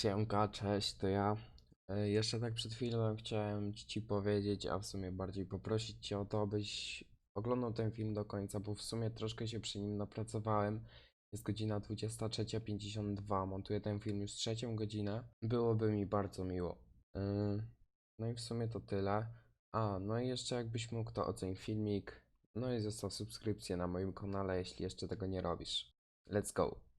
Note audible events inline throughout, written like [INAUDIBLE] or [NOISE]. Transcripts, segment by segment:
Siemka, cześć, to ja. E, Jeszcze tak przed chwilą chciałem ci powiedzieć, a w sumie bardziej poprosić cię o to, abyś oglądał ten film do końca, bo w sumie troszkę się przy nim napracowałem. Jest godzina 23.52, montuję ten film już trzecią godzinę. Byłoby mi bardzo miło. E, No i w sumie to tyle. A, no i jeszcze jakbyś mógł, to oceń filmik. No i zostaw subskrypcję na moim kanale, jeśli jeszcze tego nie robisz. Let's go!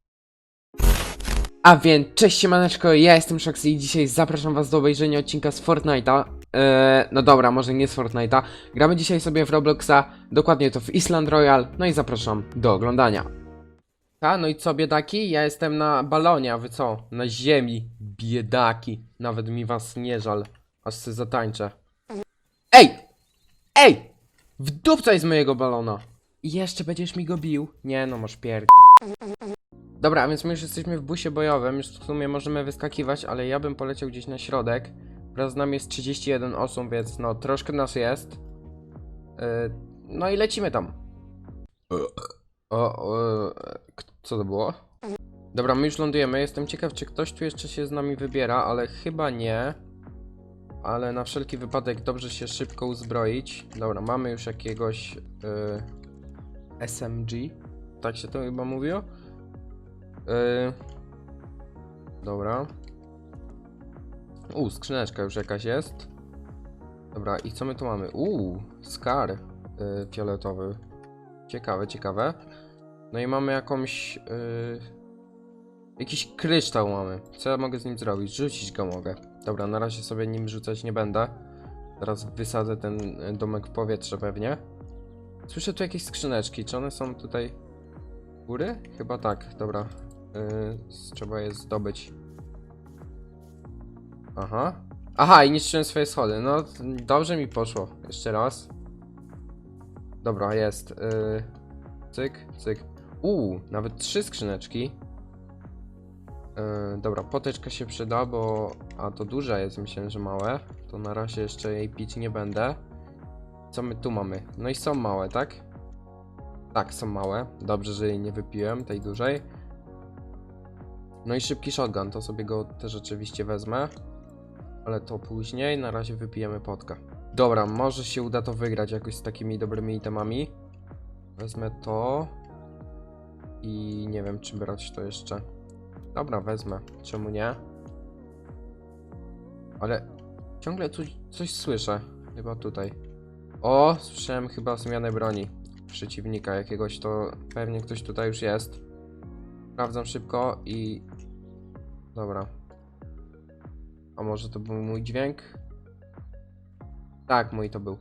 A więc, cześć siemaneczko, ja jestem Shaxi i dzisiaj zapraszam was do obejrzenia odcinka z Fortnite'a. Eee, no dobra, może nie z Fortnite'a. Gramy dzisiaj sobie w Robloxa, dokładnie to w Island Royal, no i zapraszam do oglądania. A, no i co biedaki? Ja jestem na balonie, a wy co? Na ziemi, biedaki. Nawet mi was nie żal, aż se zatańczę. Ej! Ej! W dupca z mojego balona! I jeszcze będziesz mi go bił? Nie no, masz pier... Dobra, a więc my już jesteśmy w busie bojowym, już w sumie możemy wyskakiwać, ale ja bym poleciał gdzieś na środek. Wraz z nami jest 31 osób, więc no troszkę nas jest. Yy, no i lecimy tam. O, o, co to było? Dobra, my już lądujemy. Jestem ciekaw, czy ktoś tu jeszcze się z nami wybiera, ale chyba nie. Ale na wszelki wypadek dobrze się szybko uzbroić. Dobra, mamy już jakiegoś yy, SMG. Tak się to chyba mówiło? Yy... Dobra. U, skrzyneczka już jakaś jest. Dobra, i co my tu mamy? Uuu, skar yy, fioletowy. Ciekawe, ciekawe. No i mamy jakąś... Yy... Jakiś kryształ mamy. Co ja mogę z nim zrobić? Rzucić go mogę. Dobra, na razie sobie nim rzucać nie będę. Teraz wysadzę ten y, domek w powietrze pewnie. Słyszę tu jakieś skrzyneczki. Czy one są tutaj... Góry? Chyba tak, dobra. Yy, trzeba je zdobyć. Aha. Aha, i niszczyłem swoje schody. No, dobrze mi poszło. Jeszcze raz. Dobra, jest. Yy, cyk, cyk. Uuu, nawet trzy skrzyneczki. Yy, dobra, poteczka się przyda, bo... A, to duże jest, myślałem, że małe. To na razie jeszcze jej pić nie będę. Co my tu mamy? No i są małe, tak? Tak, są małe. Dobrze, że jej nie wypiłem, tej dużej. No i szybki shotgun, to sobie go też oczywiście wezmę. Ale to później, na razie wypijemy potka. Dobra, może się uda to wygrać jakoś z takimi dobrymi itemami. Wezmę to. I nie wiem, czy brać to jeszcze. Dobra, wezmę. Czemu nie? Ale ciągle tu coś słyszę. Chyba tutaj. O, słyszałem chyba zmianę broni. Przeciwnika jakiegoś, to pewnie ktoś tutaj już jest. Sprawdzam szybko i... Dobra. A może to był mój dźwięk? Tak, mój to był.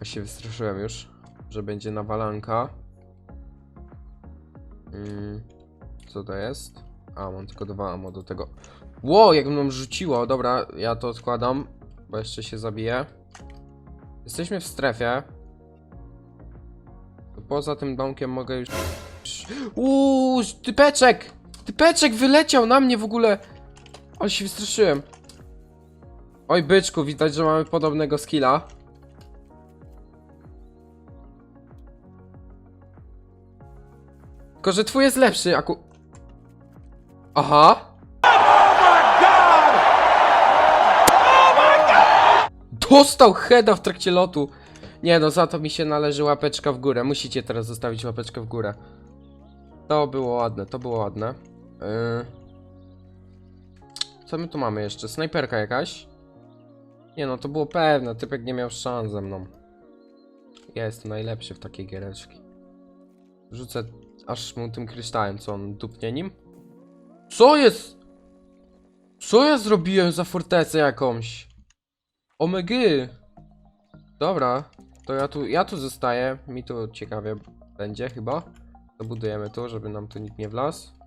Ja się wystraszyłem już, że będzie nawalanka. Mm, co to jest? A, mam tylko dwa ammo do tego. Ło, jak mną rzuciło. Dobra, ja to odkładam, bo jeszcze się zabiję. Jesteśmy w strefie. Poza tym domkiem mogę już... Uuu, typeczek! Typeczek wyleciał na mnie w ogóle! Ale się wystraszyłem. Oj, byczku, widać, że mamy podobnego skilla. Tylko, że twój jest lepszy, aku... Aha! Dostał heada w trakcie lotu. Nie no, za to mi się należy łapeczka w górę. Musicie teraz zostawić łapeczkę w górę. To było ładne, to było ładne. Yy... Co my tu mamy jeszcze? Snajperka jakaś? Nie no, to było pewne, typek nie miał szans ze mną. Ja jestem najlepszy w takiej giereczki. Rzucę aż mu tym kryształem, co on dupnie nim? Co jest? Co ja zrobiłem za fortecę jakąś? Omegi! Dobra, to ja tu, ja tu zostaję. Mi tu ciekawie będzie chyba. Dobudujemy tu, żeby nam tu nikt nie wlazł.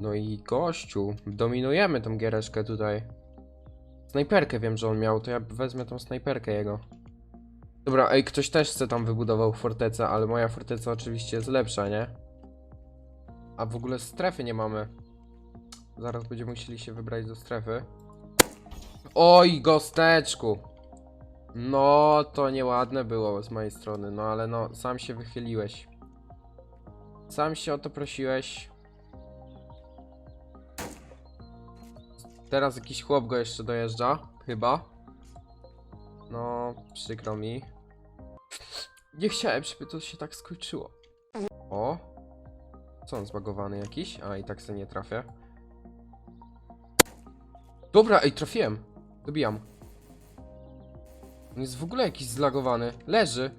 No i gościu, dominujemy tą giereczkę tutaj. Snajperkę wiem, że on miał, to ja wezmę tą snajperkę jego. Dobra, ej, ktoś też chce tam wybudował fortecę, ale moja forteca oczywiście jest lepsza, nie? A w ogóle strefy nie mamy. Zaraz będziemy musieli się wybrać do strefy. Oj, gosteczku! No, to nieładne było z mojej strony, no ale no, sam się wychyliłeś. Sam się o to prosiłeś. Teraz jakiś chłop go jeszcze dojeżdża, chyba. No, przykro mi. Nie chciałem, żeby to się tak skończyło. O! Co on zbagowany jakiś? A, i tak se nie trafię. Dobra, ej, trafiłem. Dobijam. On jest w ogóle jakiś zlagowany. Leży.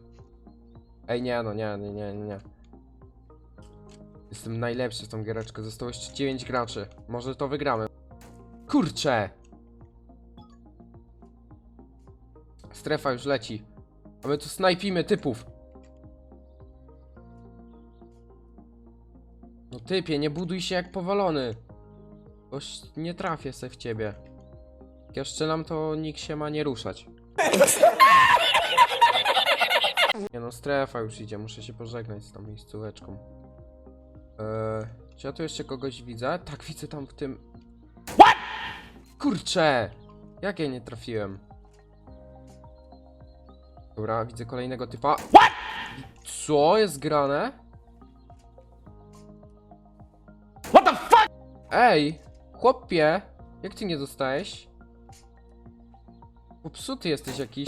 Ej, nie, no nie, nie, nie, nie. Jestem najlepszy w tą giereczkę. Zostało jeszcze 9 graczy. Może to wygramy. Kurczę! Strefa już leci. A my tu snajpimy typów. No typie, nie buduj się jak powalony. Boś nie trafię se w ciebie. Jak ja strzelam, to nikt się ma nie ruszać. Nie no, strefa już idzie, muszę się pożegnać z tą miejscóweczką. Eee, czy ja tu jeszcze kogoś widzę? Tak, widzę tam w tym... Kurczę! Jak ja nie trafiłem? Dobra, widzę kolejnego typa. What? Co jest grane? What the fuck? Ej, chłopie, jak ty nie dostałeś? Popsuty jesteś jakiś.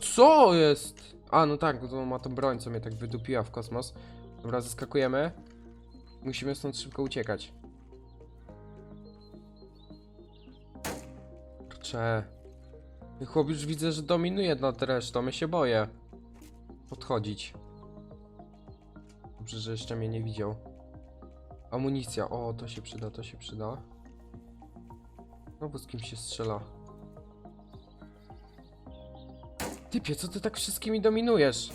Co jest? A, no tak, bo to ma tą broń, co mnie tak wydupiła w kosmos. Dobra, zaskakujemy. Musimy stąd szybko uciekać. Kurczę. Chłop już widzę, że dominuje nad resztą, ja się boję. Podchodzić. Dobrze, że jeszcze mnie nie widział. Amunicja, o, to się przyda, to się przyda. Znowu z kim się strzela. Typie, co ty tak wszystkimi dominujesz?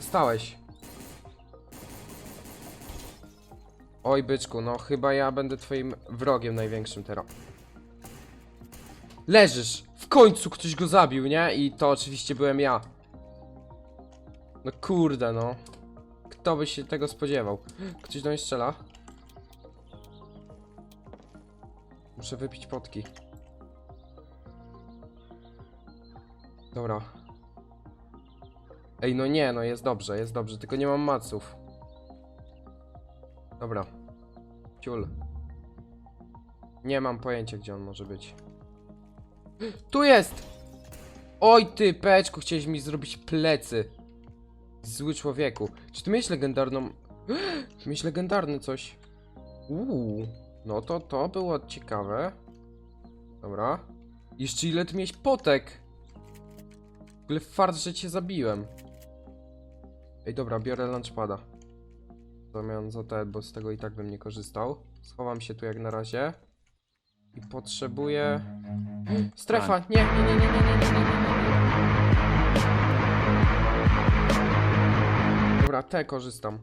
Zostałeś. Oj, byczku, no chyba ja będę twoim wrogiem największym teraz. Leżysz! W końcu ktoś go zabił, nie? I to oczywiście byłem ja. No kurde, no. Kto by się tego spodziewał? Ktoś do mnie strzela? Muszę wypić potki. Dobra. Ej, no nie, no jest dobrze, jest dobrze, tylko nie mam maców. Dobra. Ciul. Nie mam pojęcia, gdzie on może być. Tu jest! Oj ty, peczku, chciałeś mi zrobić plecy. Zły człowieku. Czy ty miałeś legendarną... [GASPS] Miałeś legendarny coś. Uuu. No to to było ciekawe. Dobra. Jeszcze ile ty miałeś potek? W ogóle fart, że cię zabiłem. Ej, dobra, biorę lunchpada. W zamian za te, bo z tego i tak bym nie korzystał. Schowam się tu jak na razie. I potrzebuję... Strefa! Nie, nie, nie, nie, nie, nie, nie, nie, nie, nie. Dobra, te korzystam.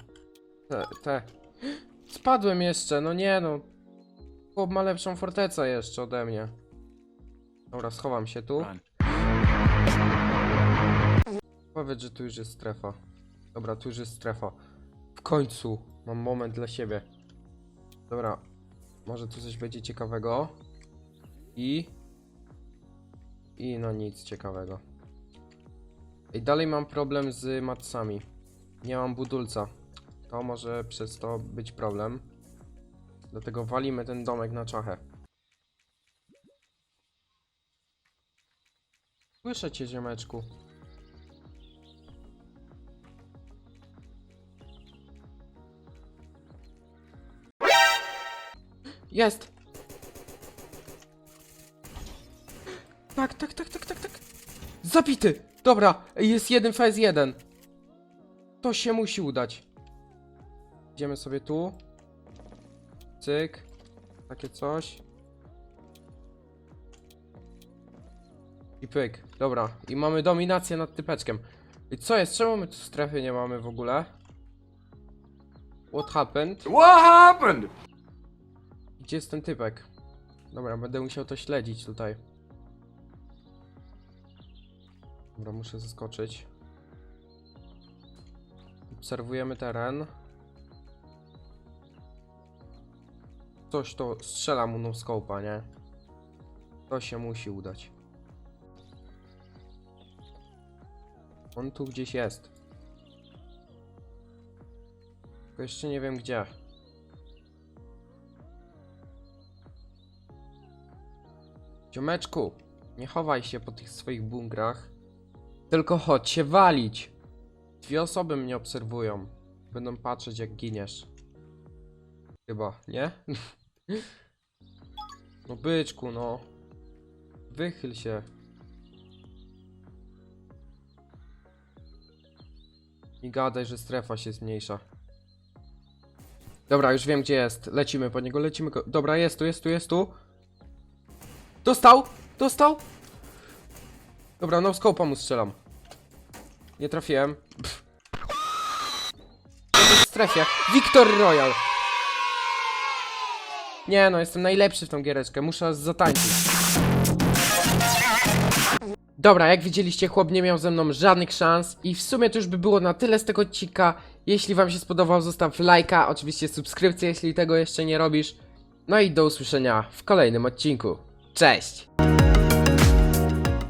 Te, te. Spadłem jeszcze, no nie no. Chłop ma lepszą fortecę jeszcze ode mnie. Dobra, schowam się tu. Powiedz, że tu już jest strefa. Dobra, tu już jest strefa. W końcu mam moment dla siebie. Dobra, może tu coś będzie ciekawego. I... I no nic ciekawego. I dalej mam problem z matsami. Nie mam budulca. To może przez to być problem. Dlatego walimy ten domek na czachę. Słyszę cię, ziomeczku. Jest! Tak, tak, tak, tak, tak, tak. Zabity! Dobra, jest jeden faz jeden. To się musi udać. Idziemy sobie tu. Cyk. Takie coś. I pyk. Dobra. I mamy dominację nad typeczkiem. I co jest? Czemu my tu strefy nie mamy w ogóle? What happened? What happened? Gdzie jest ten typek? Dobra, będę musiał to śledzić tutaj. Dobra, muszę zaskoczyć. Obserwujemy teren. Coś to strzela mu no scope'a, nie? To się musi udać. On tu gdzieś jest. Tylko jeszcze nie wiem gdzie. Ciomeczku, nie chowaj się po tych swoich bunkrach. Tylko chodź się walić. Dwie osoby mnie obserwują. Będą patrzeć jak giniesz. Chyba, nie? [LAUGHS] No byczku, no. Wychyl się. I gadaj, że strefa się zmniejsza. Dobra, już wiem gdzie jest. Lecimy po niego, lecimy go. Dobra, jest tu, jest tu, jest tu. Dostał! Dostał! Dobra, no scope'a mu strzelam. Nie trafiłem. Pff. W strefie. Victor Royal! Nie no, jestem najlepszy w tą giereczkę. Muszę zatańczyć. Dobra, jak widzieliście, chłop nie miał ze mną żadnych szans i w sumie to już by było na tyle z tego odcinka. Jeśli wam się spodobał, zostaw lajka, oczywiście subskrypcję, jeśli tego jeszcze nie robisz. No i do usłyszenia w kolejnym odcinku. Cześć!